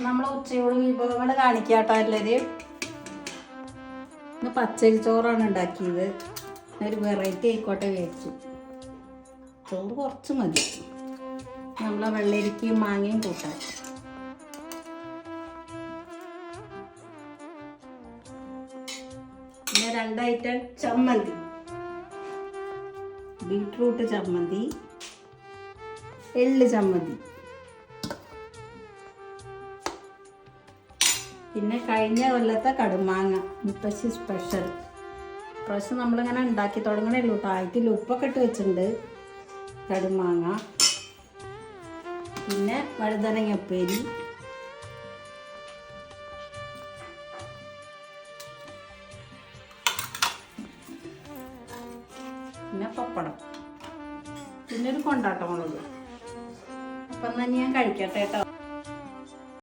നമ്മൾ ഉച്ചയോട് വിഭവങ്ങൾ കാണിക്കാട്ടോ എല്ലാവരും ഇന്ന് പച്ചരി ചോറാണ് ഉണ്ടാക്കിയത്. ഒരു വെറൈറ്റി ആയിക്കോട്ടെ വിചാരിച്ചു. ചോറ് കുറച്ച് മതി. നമ്മളെ വെള്ളരിക്കയും മാങ്ങയും കൂട്ടാൻ. പിന്നെ രണ്ടായിട്ട് ചമ്മന്തി. ബീട്രൂട്ട് ചമ്മന്തി എള്ള് ചമ്മന്തി. പിന്നെ കഴിഞ്ഞ കൊല്ലത്തെ കടുമാങ്ങ മുത്തശ്ശി സ്പെഷ്യൽ പ്രാവശ്യം നമ്മളിങ്ങനെ ഉണ്ടാക്കി തുടങ്ങണേ ഉള്ളൂ കേട്ടോ ആയിട്ടില്ല ഉപ്പൊക്കെ ഇട്ട് വെച്ചിട്ടുണ്ട് കടുമാങ്ങ. പിന്നെ വഴുതനങ്ങപ്പേരി. പിന്നെ പപ്പടം. പിന്നെ ഒരു കൊണ്ടാട്ട മുളക് അപ്പം തന്നെ ഞാൻ കഴിക്കട്ടെ കേട്ടോ